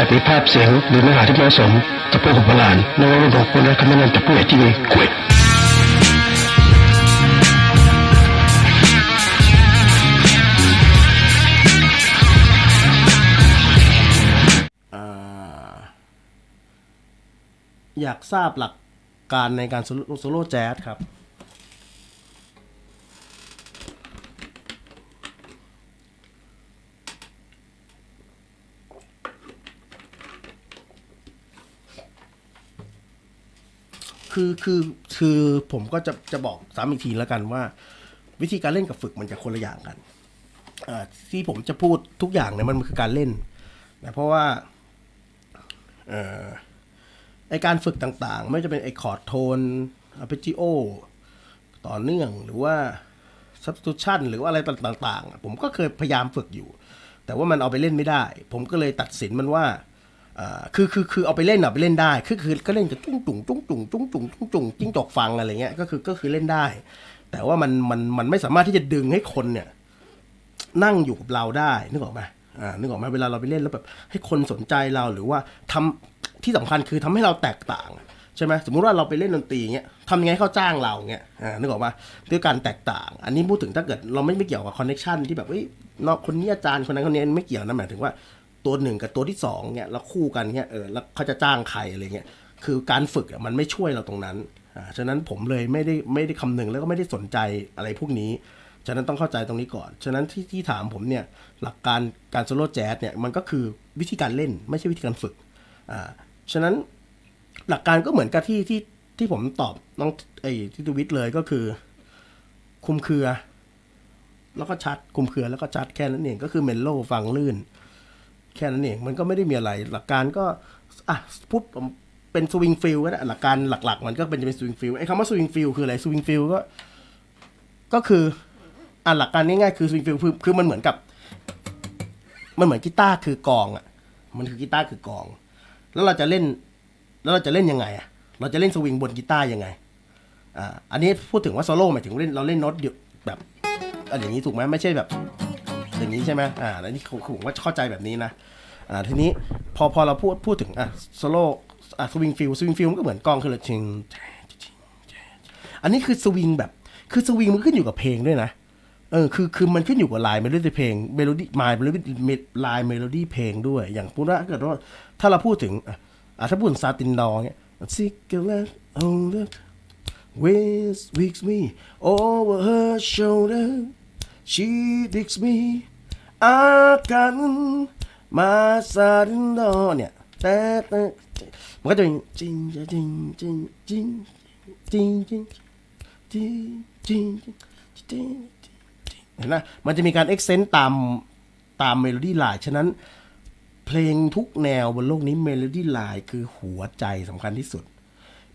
อาจมีภาพเสียงหรือเนื้อหาที่เหมาะสมต่อผู้ของโบราณในวันบอกควรและคำแนะนำจากผู้ใหญ่ที่มีเกียรติอ่าอยากทราบหลักการในการโซโล่แจ๊สครับ คือคือคือผมก็จะจะบอกซ้ำอีกทีแล้วกันว่า วิธีการเล่นกับฝึกมันจะคนละอย่างกันที่ผมจะพูดทุกอย่างเนี่ยมันคือการเล่นนะเพราะว่าออไอการฝึกต่างๆ ไม่ว่าจะเป็นไอคอร์ดโทนอาร์เปจิโอต่อเนื่องหรือว่า substitution หรือว่าอะไรต่างๆ ผมก็เคยพยายามฝึกอยู่ แต่ว่ามันเอาไปเล่นไม่ได้ ผมก็เลยตัดสินมันว่า คือคือคือเอาไปเล่นเอาไปเล่นได้คือคือก็เล่นกับจุ้งจุ่งจุ้งจุ่งจุ้งจุ่งจุ้งจุ่งจิ้งจกฟังอะไรเงี้ยก็คือก็คือเล่นได้ แต่ว่ามันมันมันไม่สามารถที่จะดึงให้คนเนี่ย นั่งอยู่กับเราได้นึกออกไหมอ่านึกออกไหมเวลาเราไปเล่นแล้วแบบ ให้คนสนใจเราหรือว่าทำที่สำคัญคือทำให้เราแตกต่างใช่ไหมสมมุติว่าเราไปเล่นดนตรีเงี้ยทำยังไงให้เขาจ้างเราเงี้ยอ่านึกออกปะด้วยการแตกต่าง อันนี้พูดถึงถ้าเกิดเราไม่ไม่เกี่ยวกับคอนเน็ชันที่แบบเอ้ยเนาะคนนี้อาจารย์คนนั้นคนนี้ไม่เกี่ยวนะหมายถึงว่า ตัวหนึ่งกับตัวที่สองเนี่ยแล้วคู่กันเงี้ยเออแล้วเขาจะจ้างใครอะไรเงี้ยคือการฝึกมันไม่ช่วยเราตรงนั้นอ่าฉะนั้นผมเลยไม่ได้ไม่ได้คำนึงแล้วก็ไม่ได้สนใจอะไรพวกนี้ฉะนั้นต้องเข้าใจตรงนี้ก่อน ฉะนั้นที่ที่ถามผมเนี่ยหลักการการโซโล่แจ๊สเนี่ยมันก็คือวิธีการเล่นไม่ใช่วิธีการฝึกอ่าฉะนั้นหลักการก็เหมือนกับที่ที่ที่ผมตอบน้องไอ้ที่ทวิตเลยก็คือ คุมเครือ แล้วก็ชัดคุมเครือแล้วก็ชัดแค่นั้นเองก็คือเมนโลฟังลื่น แค่นั้นเองมันก็ไม่ได้มีอะไร หลักการก็อะพูดเป็นสวิงฟิลก็ได้หลักการหลัก ๆ มันก็เป็นจะเป็นสวิงฟิลไอ้คำว่าสวิงฟิลคืออะไรสวิงฟิลก็ ก็คืออะหลักการง่ายๆคือสวิงฟิลคือคือมันเหมือนกับ มันเหมือนกีตาร์คือกองอะ มันคือกีตาร์คือกอง แล้วเราจะเล่น แล้วเราจะเล่นยังไงอะ เราจะเล่นสวิงบนกีตาร์ยังไงอ่าอันนี้พูดถึงว่าโซโล่หมายถึงเล่นเราเล่นโน้ตเดียวแบบอันอย่างนี้ถูกไหมไม่ใช่แบบ อย่างนี้ใช่ไหมอ่าแล้วนี่ผมว่าเข้าใจแบบนี้นะอ่าทีนี้พอพอเราพูดพูดถึงอะโซโล่อะสวิงฟิลสวิงฟิลมันก็เหมือนกลองคือชิงอันนี้คือสวิงแบบคือสวิงมันขึ้นอยู่กับเพลงด้วยนะเออคือคือมันขึ้นอยู่กับลายเมโลดี้เพลงเมโลดี้มายเมโลดี้ลายเมโลดี้เพลงด้วย อย่างพูดว่าถ้าเกิดว่าถ้าเราพูดถึงอะถ้าพูดถึงซาตินดอร์เนี่ย cigarette holder waist weeks me over her shoulder she digs me I can my satin door เนี่ยแต่แต่มันก็จะเป็นจริงจริงจริงจริงจริงจริงจริงจริงจริงเห็นไหมมันจะมีการเอ็กเซนต์ตามตามเมโลดี้ไลน์ฉะนั้น เพลงทุกแนวบนโลกนี้เมโลดี้ไลน์คือหัวใจสำคัญที่สุด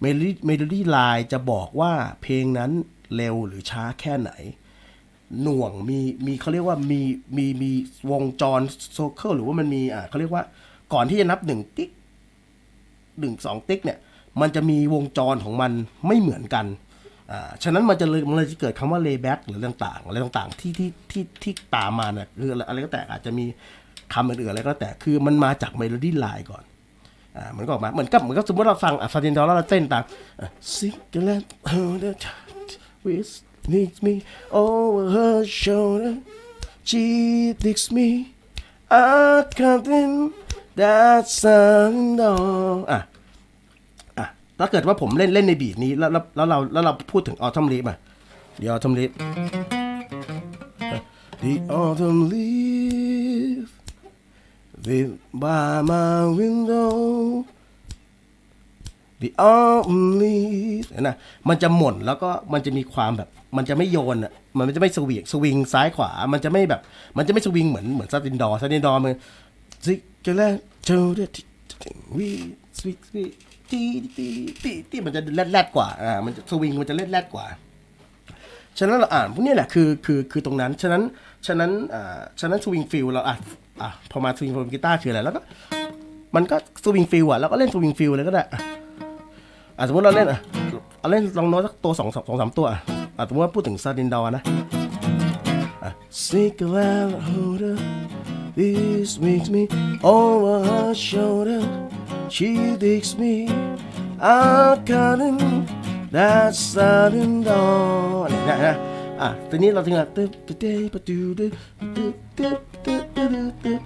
เมโลดี้เมโลดี้ไลน์จะบอกว่าเพลงนั้นเร็วหรือช้าแค่ไหน หน่วงมีมีเขาเรียกว่ามีมีมีวงจรโซเคิลหรือว่ามันมีอ่าเขาเรียกว่าก่อนที่จะนับหนึ่งติ๊กหนึ่งสองติ๊กเนี่ย มันจะมีวงจรของมันไม่เหมือนกันอ่าฉะนั้นมันจะเลยมันเลยจะเกิดคำว่า layback หรือต่างๆอะไรต่างๆที่ที่ที่ที่ตามมาเนี่ยหรืออะไรก็แต่อาจจะมีคำอื่นๆอะไรก็แต่คือมันมาจากเมโลดี้ไลน์ก่อนอ่ามันก็ออกมาเหมือนกับเหมือนกับสมมติเราฟังอะฟาตินดอร์แล้วเราเต้นตาม cigarette holder with needs me over her shoulder she digs me I can't in that sound door อะ อะ ถ้าเกิดว่าผมเล่นเล่นในบีทนี้ แล้วแล้วแล้วเราแล้วเราพูดถึงออท m ม leaf อะเดี๋ยวออท m ม leaf The autumn leaf live by my window the autumn leaves เห็นะมันจะหม่นแล้วก็มันจะมีความแบบ มันจะไม่โยนอะมันจะไม่สวิงสวิงซ้ายขวา มันจะไม่แบบ มันจะไม่สวิงเหมือนเหมือนซาตินดอซาตินดอมันซิกแลโจเดวีสวิกสวิตีตีตีตีมันจะแรดแรดกว่าอ่ามันจะสวิงมันจะแรดแรดกว่า ฉะนั้นเราอ่านพวกนี้แหละคือคือคือตรงนั้น ฉะนั้นฉะนั้นอ่าฉะนั้นสวิงฟิลเราอะอะพอมาสวิงฟิลกีตาร์คืออะไรแล้วก็มันก็สวิงฟิลอะแล้วก็เล่นสวิงฟิลเลยก็ได้ อะสมมติเราเล่นอะเอาเล่นลองโน้ตสักตัวสองสองสามตัวอะอะสมมติว่าพูดถึงซาดินดอร์นะอะ cigarette holder This makes me over her shoulder She digs me out cutting that sudden dawn นะนะอะทีนี้เราถึงอะตึ๊ดตึ๊ดตึ๊ดตึ๊ดตึ๊ดตึ๊ดตึ๊ด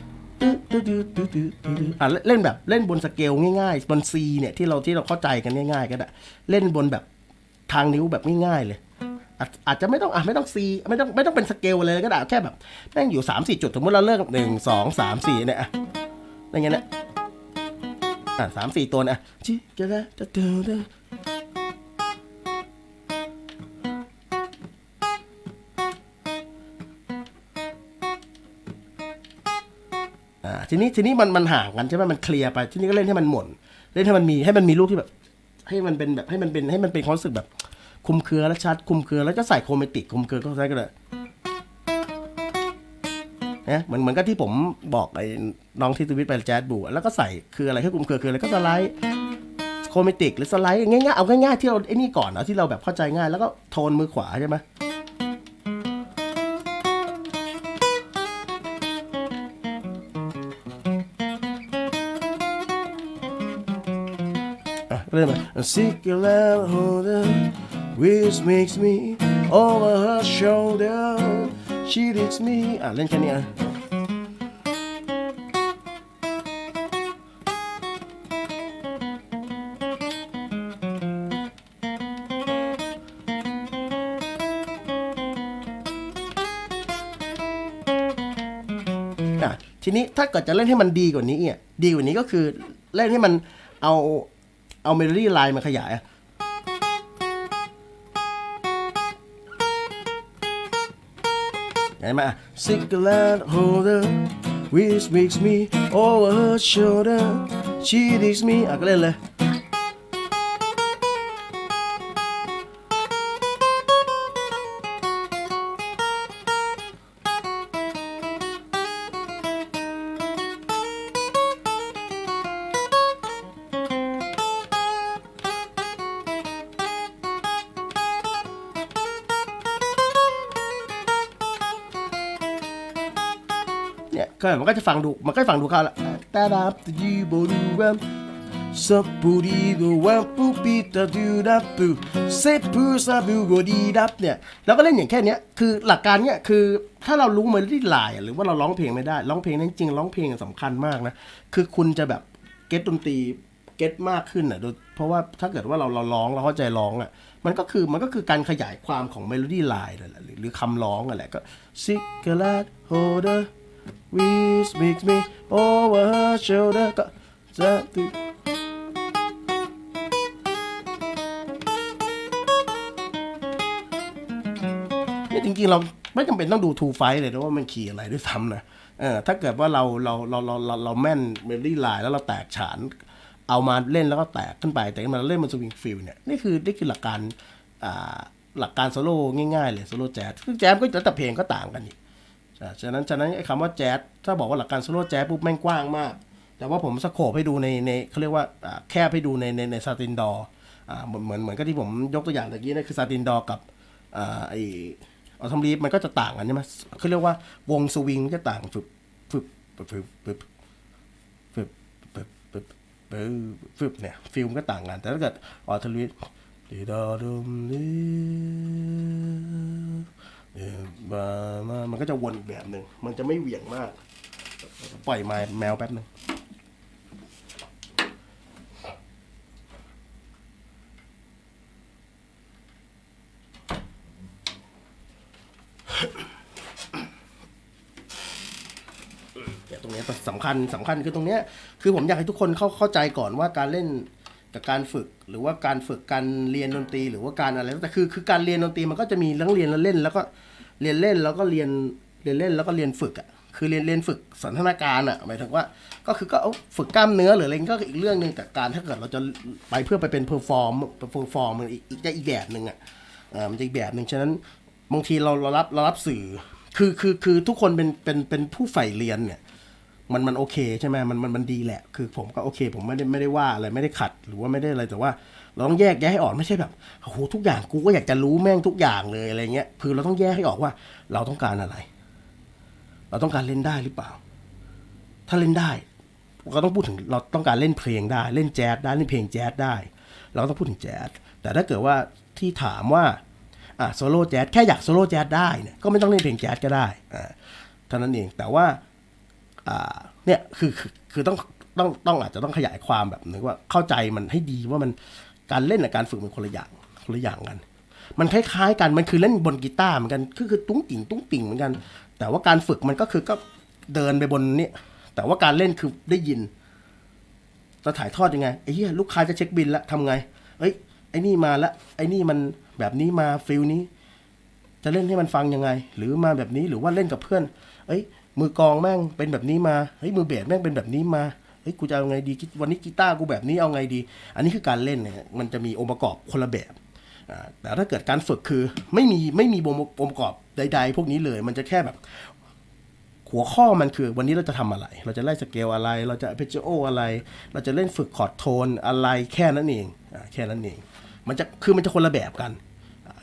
อะเล่นแบบเล่นบนสเกลง่ายๆ บนซีเนี่ยที่เราที่เราเข้าใจกันง่ายๆก็ได้เล่นบนแบบทางนิ้วแบบง่ายๆเลยอาจจะไม่ต้องอะไม่ต้องซีไม่ต้องไม่ต้องเป็นสเกลเลยก็ได้แค่แบบแม่งอยู่สามสี่จุดสมมติเราเลิกกับหนึ่งสองสามสี่เนี่ยอะไรเงี้ยนะอะสามสี่ตัวนะจิ อ่าทีนี้ทีนี้มันมันห่างกันใช่ไหมมันเคลียร์ไปทีนี้ก็เล่นให้มันหม่นเล่นให้มันมีให้มันมีรูปที่แบบ ให้มันเป็นแบบให้มันเป็นให้มันเป็นความรู้สึกแบบ คุมเครือและชัด คุมเครือแล้วก็ใส่โครเมติกคุมเครือก็ใช้ก็ได้นะเหมือนเหมือนกับที่ผมบอกไอ้น้องที่ทวิตไปแจ๊ดบูแล้วก็ใส่คืออะไรให้คุมเครือคืออะไรก็สไลด์โครเมติกหรือสไลด์ง่ายๆเอาง่ายๆที่เราไอ้นี่ก่อนเอาะที่เราแบบเข้าใจง่าย แล้วก็โทนมือขวาใช่ไหม อะเริ่มมา Sick and holder which makes me over her shoulder she digs me อะเล่นแค่นี้อะทีนี้ถ้าเกิดจะเล่นให้มันดีกว่านี้อะดีกว่านี้ก็คือเล่นให้มันเอา เอาเมโลดี้ไลน์มาขยายอะไหมอะ Cigarette holder which makes me over her shoulder she digs me อะก็เล่นเลย ก็มันก็จะฟังดูมันก็จะฟังดูเขาละตาดาบตะยีโบดูรัมสับปูดีกวัมปูปีตะดูดับปูเซปูซาบูโกดีดับเนี่ยเราก็เล่นอย่างแค่นี้คือหลักการเนี้ยคือถ้าเรารู้เมโลดี้ไลน์หรือว่าเราร้องเพลงไม่ได้ร้องเพลงนั้นจริงร้องเพลงสำคัญมากนะคือคุณจะแบบเก็ตดนตรีเก็ตมากขึ้นอะโดยเพราะว่าถ้าเกิดว่าเราเราร้องเราเข้าใจร้องอะมันก็คือมันก็คือการขยายความของเมโลดี้ไลน์นั่นแหละหรือหรือคำร้องอะแหละก็ cigarette holder which makes me over her shoulder ก็จะติเนี่จริงๆ เราไม่จำเป็นต้องดูทูไฟเลยนะว่ามันขี่อะไรด้วยซ้ำนะเออถ้าเกิดว่าเราเราเราเราเราเราแม่นเมโลดี้ไลน์แล้วเราแตกฉาน เอามาเล่นแล้วก็แตกขึ้นไป แต่มาเล่นมันสวิงฟิลเนี่ยนี่คือนี่คือหลักการอ่าหลักการโซโล่ง่ายๆเลยโซโล่แจ๊สคือแจ๊สก็แล้วแต่เพลงก็ต่างกันอีกอ่ ฉะนั้นฉะนั้นไอ้คำว่าแจ๊สถ้าบอกว่าหลักการโซโล่แจ๊สปุ๊บแม่งกว้างมาก แต่ว่าผมสโคปให้ดูในในเขาเรียกว่าแคบให้ดูในในในซาตินดออ่าเหมือนเหมือนเหมือนกับที่ผมยกตัวอย่างตะกี้นั่นคือซาตินดอกับอ่าไอออทอมลีฟมันก็จะต่างกันใช่ไหมเขาเรียกว่าวงสวิงจะต่างฝึบฝึบฝึบฝึบฝึบฝึบฝึบฝึบฝึบเนี่ยฟิล์มก็ต่างกัน แต่ถ้าเกิดออทอมลีฟดีดาดุมลี เออมามามันก็จะวนอีกแบบหนึ่ง มันจะไม่เหวี่ยงมาก ปล่อยมาแมวแป๊บหนึ่งเนี่ยตรงเนี้ยสำคัญสำคัญคือตรงเนี้ยคือผมอยากให้ทุกคนเข้าเข้าใจก่อนว่าการเล่น กับการฝึกหรือว่าการฝึกการเรียนดนตรีหรือว่าการอะไรแต่คือคือการเรียนดนตรีมันก็จะมีทั้งเรียนแล้วเล่น แล้วก็เรียนเล่นแล้วก็เรียนเรียนเล่นแล้วก็เรียนฝึกอะคือเรียนเรียนฝึกสันทนาการอะหมายถึงว่าก็คือก็ฝึกกล้ามเนื้อหรืออะไรก็อีกเรื่องหนึ่งแต่การถ้าเกิดเราจะไปเพื่อไปเป็นเพอร์ฟอร์มเพอร์ฟอร์มมันอีกอีกอีกแบบหนึ่งอะอ่ามันจะอีกแบบหนึ่งฉะนั้นบางทีเราเรารับเรารับสื่อ คือคือคือทุกคนเป็นเป็นเป็นผู้ใฝ่เรียนเนี่ย มันมันโอเคใช่ไหมมันมันมันดีแหละ คือผมก็โอเค ผมไม่ได้ไม่ได้ว่าอะไรไม่ได้ขัด หรือว่าไม่ได้อะไรแต่ว่าเราต้องแยกแยะให้ออกไม่ใช่แบบโอ้โหทุกอย่างกูก็อยากจะรู้แม่งทุกอย่างเลยอะไรเงี้ยคือเราต้องแยกให้ออกว่า เราต้องการอะไร เราต้องการเล่นได้หรือเปล่า ถ้าเล่นได้ก็ต้องพูดถึงเราต้องการเล่นเพลงได้ เล่นแจ๊สได้เล่นเพลงแจ๊สได้ เราต้องพูดถึงแจ๊สแต่ถ้าเกิดว่าที่ถามว่าอะโซโล่แจ๊สแค่อยากโซโล่แจ๊สได้เนี่ยก็ไม่ต้องเล่นเพลงแจ๊สก็ได้อ่าเท่านั้นเองแต่ว่า เนี่ยคือคือคือต้องต้องต้องอาจจะต้องขยายความแบบนึงว่าเข้าใจมันให้ดีว่ามันการเล่นกับการฝึกมันคนละอย่างคนละอย่างกัน มันคล้ายๆกันมันคือเล่นบนกีตาร์เหมือนกันคือคือตุ้งติ่งตุ้งติ่งเหมือนกัน แต่ว่าการฝึกมันก็คือก็เดินไปบนนี้แต่ว่าการเล่นคือได้ยินจะถ่ายทอดยังไงไอ้เหี้ยลูกค้าจะเช็คบินแล้วทำไง เอ้ยไอ้นี่มาละไอ้นี่มันแบบนี้มาฟิลนี้ จะเล่นให้มันฟังยังไง หรือมาแบบนี้หรือว่าเล่นกับเพื่อน เอ้ย มือกองแม่งเป็นแบบนี้มาเฮ้ยมือเบสแม่งเป็นแบบนี้มาเฮ้ยกูจะเอาไงดีวันนี้กีตาร์กูแบบนี้เอาไงดี อันนี้คือการเล่นเนี่ยมันจะมีองค์ประกอบคนละแบบอ่าแต่ถ้าเกิดการฝึกคือไม่มีไม่มีองค์ประกอบใด ๆ พวกนี้เลย มันจะแค่แบบหัวข้อมันคือวันนี้เราจะทำอะไร เราจะไล่สเกลอะไร เราจะเพจโออะไร เราจะเล่นฝึกคอร์ดโทนอะไรแค่นั้นเองอ่าแค่นั้นเอง มันจะคือมันจะคนละแบบกัน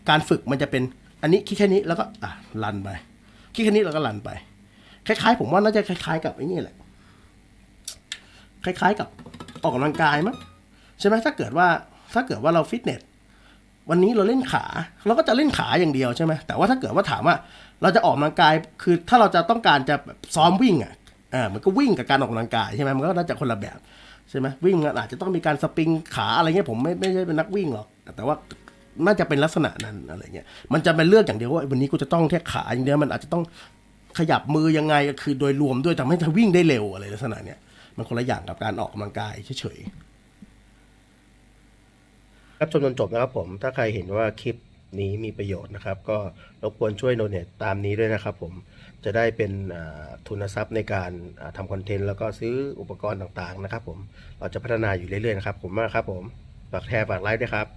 การฝึกมันจะเป็นอันนี้คิดแค่นี้แล้วก็อะรันไปคิดแค่นี้แล้วก็รันไป คล้ายๆ ผมว่าน่าจะคล้ายๆ กับไอ้นี่แหละ คล้ายๆ กับออกกำลังกายมั้งใช่ไหมถ้าเกิดว่าถ้าเกิดว่าเราฟิตเนสวันนี้เราเล่นขา เราก็จะเล่นขาอย่างเดียวใช่ไหมแต่ว่าถ้าเกิดว่าถามว่า เราจะออกกำลังกายคือถ้าเราจะต้องการจะซ้อมวิ่งอะอ่ามันก็วิ่งกับการออกกำลังกายใช่ไหมมันก็น่าจะคนละแบบใช่ไหมวิ่งอาจจะต้องมีการสปริงขาอะไรเงี้ยผมไม่ไม่ใช่เป็นนักวิ่งหรอกแต่ว่าน่าจะเป็นลักษณะนั้นอะไรเงี้ยมันจะเป็นเลือกอย่างเดียวว่าวันนี้กูจะต้องแค่ขาอย่างเดียวมันอาจจะต้อง ขยับมือยังไงคือโดยรวมด้วยทำให้เธอวิ่งได้เร็วอะไรลักษณะเนี้ยมันคนละอย่างกับการออกกำลังกายเฉยๆครับชมจนจบนะครับผมถ้าใครเห็นว่าคลิปนี้มีประโยชน์นะครับ ก็รบกวนช่วยโดเนทตามนี้ด้วยนะครับผมจะได้เป็นทุนทรัพย์ในการทำคอนเทนต์แล้วก็ซื้ออุปกรณ์ต่างๆนะครับผมเราจะพัฒนาอยู่เรื่อยๆนะครับผมมากครับผมฝากแชร์ฝากไลค์ด้วยครับ